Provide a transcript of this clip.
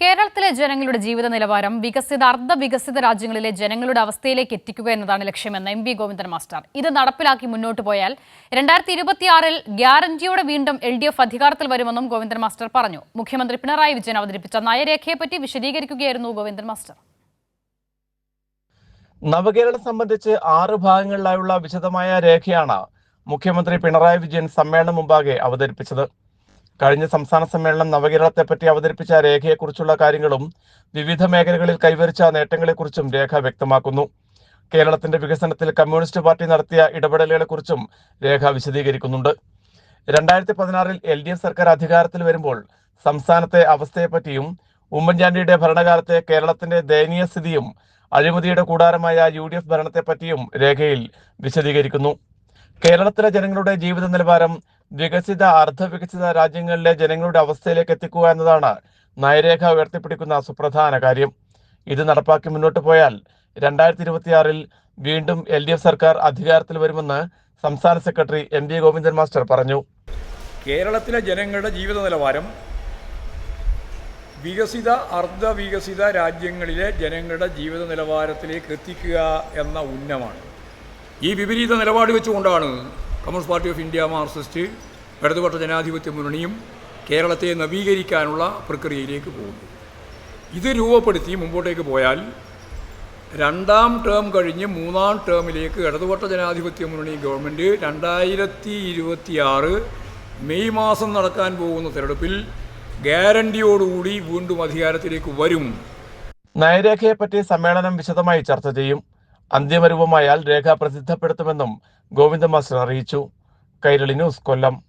കേരളത്തിലെ ജനങ്ങളുടെ ജീവിത നിലവാരം വികസിത അർദ്ധ വികസിത രാജ്യങ്ങളിലെ ജനങ്ങളുടെ അവസ്ഥയിലേക്ക് എത്തിക്കുക എന്നതാണ് ലക്ഷ്യമെന്ന് എം ബി ഗോവിന്ദൻ മാസ്റ്റർ. ഇത് നടപ്പിലാക്കി മുന്നോട്ട് പോയാൽ രണ്ടായിരത്തി ഇരുപത്തിയാറിൽ ഗ്യാരണ്ടിയോടെ വീണ്ടും എൽ ഡി എഫ് അധികാരത്തിൽ വരുമെന്നും ഗോവിന്ദൻ മാസ്റ്റർ പറഞ്ഞു. മുഖ്യമന്ത്രി പിണറായി വിജയൻ അവതരിപ്പിച്ച നയരേഖയെപ്പറ്റി വിശദീകരിക്കുകയായിരുന്നു ഗോവിന്ദൻ മാസ്റ്റർ. നവകേരളം സംബന്ധിച്ച് ആറ് ഭാഗങ്ങളിലായുള്ള വിശദമായ രേഖയാണ് മുഖ്യമന്ത്രി പിണറായി വിജയൻ സമ്മേളനം മുമ്പാകെ അവതരിപ്പിച്ചത്. കഴിഞ്ഞ സംസ്ഥാന സമ്മേളനം നവകേരളത്തെപ്പറ്റി അവതരിപ്പിച്ച രേഖയെക്കുറിച്ചുള്ള കാര്യങ്ങളും വിവിധ മേഖലകളിൽ കൈവരിച്ച നേട്ടങ്ങളെക്കുറിച്ചും രേഖ വ്യക്തമാക്കുന്നു. കേരളത്തിന്റെ വികസനത്തിൽ കമ്മ്യൂണിസ്റ്റ് പാർട്ടി നടത്തിയ ഇടപെടലുകളെക്കുറിച്ചും രേഖ വിശദീകരിക്കുന്നുണ്ട്. രണ്ടായിരത്തി പതിനാറിൽ എൽ ഡി എഫ് സർക്കാർ അധികാരത്തിൽ വരുമ്പോൾ സംസ്ഥാനത്തെ അവസ്ഥയെപ്പറ്റിയും ഉമ്മൻചാണ്ടിയുടെ ഭരണകാലത്തെ കേരളത്തിന്റെ ദയനീയ സ്ഥിതിയും അഴിമതിയുടെ കൂടാരമായ യു ഡി എഫ് ഭരണത്തെപ്പറ്റിയും രേഖയിൽ വിശദീകരിക്കുന്നു. കേരളത്തിലെ ജനങ്ങളുടെ ജീവിത നിലവാരം വികസിത അർദ്ധവികസിത രാജ്യങ്ങളിലെ ജനങ്ങളുടെ അവസ്ഥയിലേക്ക് എത്തിക്കുക എന്നതാണ് നയരേഖ ഉയർത്തിപ്പിടിക്കുന്ന സുപ്രധാന കാര്യം. ഇത് നടപ്പാക്കി മുന്നോട്ട് പോയാൽ രണ്ടായിരത്തി ഇരുപത്തിയാറിൽ വീണ്ടും എൽ ഡി എഫ് സർക്കാർ അധികാരത്തിൽ വരുമെന്ന് സംസ്ഥാന secretary M V Govindan master പറഞ്ഞു. കേരളത്തിലെ ജനങ്ങളുടെ ജീവിത നിലവാരം വികസിത അർദ്ധ വികസിത രാജ്യങ്ങളിലെ ജനങ്ങളുടെ ജീവിത നിലവാരത്തിലേക്ക് എത്തിക്കുക എന്ന ഉന്നമാണ് ഈ വിപരീത നിലപാട് വെച്ചുകൊണ്ടാണ് communist party of India Marxist ഇടതുപക്ഷ ജനാധിപത്യ മുന്നണിയും കേരളത്തെ നവീകരിക്കാനുള്ള പ്രക്രിയയിലേക്ക് പോകുന്നു. ഇത് രൂപപ്പെടുത്തി മുമ്പോട്ടേക്ക് പോയാൽ രണ്ടാം ടേം കഴിഞ്ഞ് മൂന്നാം ടേമിലേക്ക് ഇടതുപക്ഷ ജനാധിപത്യ മുന്നണി ഗവൺമെന്റ് രണ്ടായിരത്തി ഇരുപത്തിയാറ് മെയ് മാസം നടക്കാൻ പോകുന്ന തെരഞ്ഞെടുപ്പിൽ ഗ്യാരണ്ടിയോടുകൂടി വീണ്ടും അധികാരത്തിലേക്ക് വരും. നയരേഖയെപ്പറ്റി സമ്മേളനം വിശദമായി ചർച്ച ചെയ്യും. അന്തിമരൂപമായാൽ രേഖ പ്രസിദ്ധപ്പെടുത്തുമെന്നും ഗോവിന്ദ മാസ്റ്റർ അറിയിച്ചു. കൈരളി ന്യൂസ് കൊല്ലം.